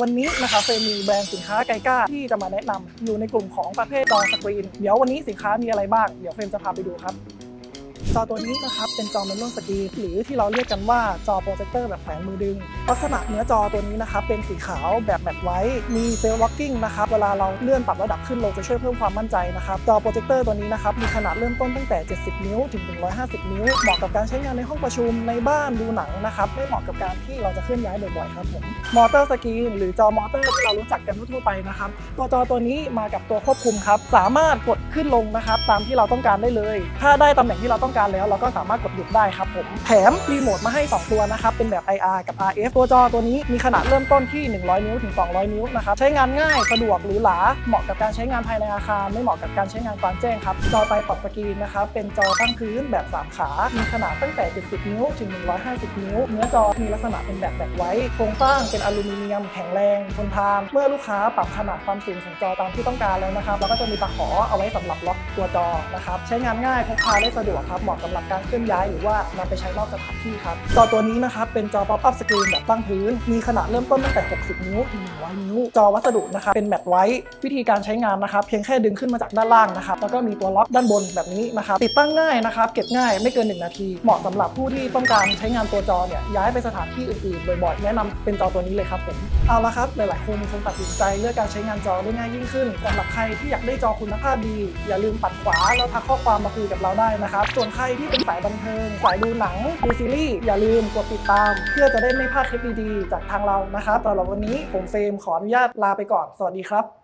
วันนี้นะคะเฟรมีแบรนด์สินค้าไกก้าที่จะมาแนะนำอยู่ในกลุ่มของประเภทจอสกรีน เดี๋ยววันนี้สินค้ามีอะไรบ้าง เดี๋ยวเฟรมจะพาไปดูครับ จอตัวนี้นะครับเป็นจอเมนนวลสกีหรือที่เราเรียกกันว่าจอโปรเจคเตอร์แบบแขวนมือดึง ลักษณะเนื้อจอตัวนี้นะครับเป็นสีขาวแบบแมตไว้ มีเซลล์ล็อกกิ้งนะครับเวลาเราเลื่อนปรับระดับขึ้นลงจะช่วยเพิ่มความมั่นใจนะครับจอโปรเจคเตอร์ตัวนี้นะครับมีขนาดเริ่มต้นตั้งแต่ 70 นิ้วถึง 150 นิ้ว เหมาะกับการใช้งานในห้องประชุมในบ้านดูหนังนะครับไม่เหมาะกับการที่เราจะเคลื่อนย้ายบ่อยๆครับผมมอเตอร์สกรีนหรือจอมอเตอร์ที่เรารู้จักกันทั่วไปนะครับตัวจอตัวนี้มากับตัวควบคุมครับสามารถกดขึ้นลงนะครับตามที่เราต้องการได้เลย ถ้าได้ตำแหน่งที่เราต้องการแล้วเราก็สามารถกดหยุดได้ครับผมแถมรีโมทมาให้ 2 ตัวนะครับเป็นแบบ IR กับ RF ตัวจอตัวนี้มีขนาดเริ่มต้นที่ 100 นิ้วถึง 200 นิ้วนะครับใช้งานง่ายสะดวกหรูหราเหมาะกับการใช้งานภายในอาคาร ไม่เหมาะกับการใช้งานกลางแจ้งครับจอไตปรับสกรีนนะครับเป็นจอตั้งพื้นแบบ 3 ขา มีขนาดตั้งแต่ 70 นิ้วถึง 150 นิ้ว เนื้อจอมีลักษณะเป็นแบบแบบไว้โครงสร้างเป็นอลูมิเนียมแข็งแรงทนทาน เมื่อลูกค้าปรับขนาดความสูงของจอตามที่ต้องการแล้วนะครับเราก็จะมีตะขอเอาไว้สำหรับล็อกตัวจอนะครับใช้งานง่ายพกพาได้สะดวกครับเหมาะสำหรับการเคลื่อนย้ายหรือว่านำไปใช้นอกสถานที่ครับจอตัวนี้นะครับเป็นจอ pop up screen แบบตั้งพื้น มีขนาดเริ่มต้นตั้งแต่ 60 นิ้วถึง100 นิ้ว จอวัสดุนะครับเป็นแมตไว้วิธีการใช้งานนะครับ เพียงแค่ดึงขึ้นมาจากด้านล่างนะครับแล้วก็มีตัวล็อกด้านบนแบบนี้นะครับติดตั้งง่ายนะครับเก็บง่ายไม่เกิน 1 นาที เหมาะสำหรับผู้ที่ต้องการใช้งานตัวจอเนี่ยย้ายไปสถานที่อื่นๆบ่อยๆแนะนำเป็นจอตัวนี้เลยครับผมเอาละครับหลายๆคนคงตัดสินใจเลือกการใช้งานจอได้ง่ายยิ่งขึ้นสำหรับใครที่อยากได้จอคุณภาพดี อย่าลืมปัดขวาแล้วทักข้อความมาคุยกับเราได้นะครับส่วนใครที่เป็นสายบันเทิง สายดูหนัง ดูซีรีส์อย่าลืมกดติดตาม เพื่อจะได้ไม่พลาดคลิปดีๆ จากทางเรานะครับสำหรับวันนี้ผมเฟรมขออนุญาตลาไปก่อน สวัสดีครับ